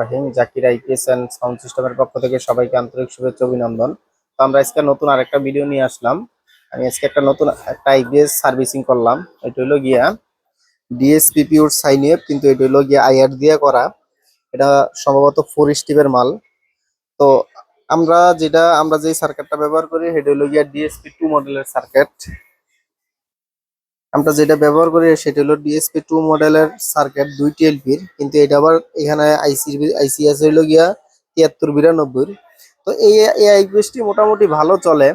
রাহিম। Zakir IPS sound পক্ষ থেকে সবাইকে আন্তরিক অভিনন্দন। তো আমরা আজকে নতুন আরেকটা ভিডিও নিয়ে আসলাম। আমি আজকে একটা নতুন একটা আইপিএস সার্ভিসিং করলাম। গিয়া কিন্তু এটা গিয়া করা। এটা সম্ভবত ফোর স্টিভের মাল। তো আমরা যেটা, আমরা যে সার্কিটটা ব্যবহার করি, সেটা হলো গিয়া ডিএসপি টু মডেলের সার্কিট আমরা যেটা ব্যবহার করি, সেটা হলো ডিএসপি টু মডেলের সার্কিট দুইটি এলপির কিন্তু এটা আবার এখানে আইসি আইসি আছে হলো গিয়া তিয়াত্তর বিরানব্বই তো এই এই আইপিএসটি মোটামুটি ভালো চলে।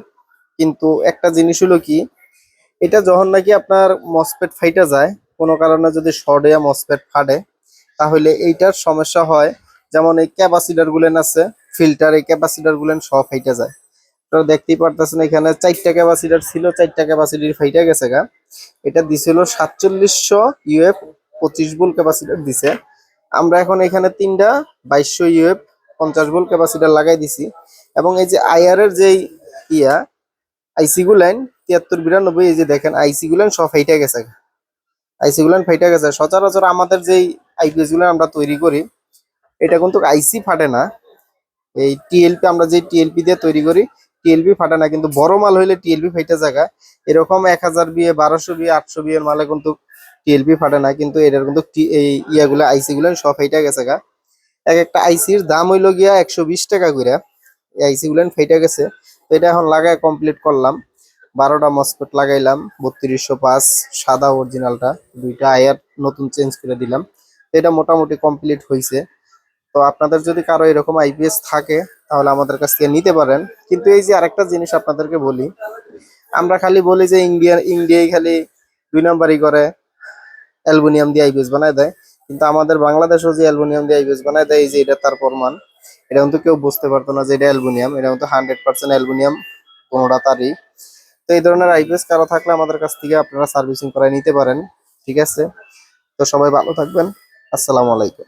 কিন্তু একটা জিনিস হলো কি, এটা যখন নাকি আপনার মসপেট ফাইটা যায়, কোনো কারণে যদি শর্ট হয়ে মসপেট ফাটে, তাহলে এইটার সমস্যা হয়। যেমন এই ক্যাপাসিটার গুলেন আছে ফিল্টার এই ক্যাপাসিটার গুলেন সব ফাইটা যায়। আপনারা দেখতেই পারতেছেন এখানে চারটা ক্যাপাসিটার ছিল, চারটা ক্যাপাসিটির ফাইটা গেছে গা। এটা দিছিল সাতচল্লিশশো ইউএফ পঁচিশ বোল ক্যাপাসিটার দিছে। আমরা এখন এখানে তিনটা বাইশশো ইউএফ পঞ্চাশ বোল ক্যাপাসিটার লাগাই দিছি। এবং এই যে আইআর এর যেই ইয়া আইসি গুলাইন তিয়াত্তর, বিরানব্বই, এই যে দেখেন আইসি গুলাইন সব ফাইটা গেছে। আইসি গুলাইন ফাইটা গেছে। সচরাচর আমাদের যেই আইপিএসগুলো আমরা তৈরি করি, এটা কিন্তু আইসি ফাটে না। এই টিএলপি আমরা যে টিএলপি দিয়ে তৈরি করি টিএলপি ফাটে না, কিন্তু বড় মাল হইলে টিএলপি ফাইটা জায়গা। এরকম এক হাজার বিয়ে, বারোশো বিয়ে, আটশো বিয়ের মালে কিন্তু টিএলপি ফাটে না, কিন্তু এটার কিন্তু এই ইয়াগুলো আইসি গুলো সব ফাইটা গেছে গা। এক একটা আইসির দাম হইল গিয়া একশো বিশ টাকা করে এই আইসি গুলো ফাইটা গেছে। তো এটা এখন লাগায় কমপ্লিট করলাম। বারোটা মসপেট লাগাইলাম, বত্রিশশো পাঁচ, সাদা অরিজিনালটা দুইটা আয়ার নতুন চেঞ্জ করে দিলাম। এটা মোটামুটি কমপ্লিট হয়েছে তো আপনাদের যদি কারও এরকম আইপিএস থাকে, তাহলে আমাদের কাছ থেকে নিতে পারেন। কিন্তু এই যে আরেকটা জিনিস আপনাদেরকে বলি, আমরা খালি বলি যে ইন্ডিয়া ইন্ডিয়ায় খালি দুই নাম্বারই করে, অ্যালুমিনিয়াম দিয়ে আইপিএস বানায় দেয়। কিন্তু আমাদের বাংলাদেশও যে অ্যালুমিনিয়াম দিয়ে আইপিএস বানায় দেয়, এই যে এটা তার প্রমাণ। এটা কিন্তু কেউ বুঝতে পারতো না যে এটা অ্যালুমিনিয়াম, এটা কিন্তু হান্ড্রেড পার্সেন্ট অ্যালুমিনিয়াম, কোনোটা তারই। তো এই ধরনের আইপিএস কারও থাকলে আমাদের কাছ থেকে আপনারা সার্ভিসিং করায় নিতে পারেন, ঠিক আছে? তো সবাই ভালো থাকবেন, আসসালামু আলাইকুম।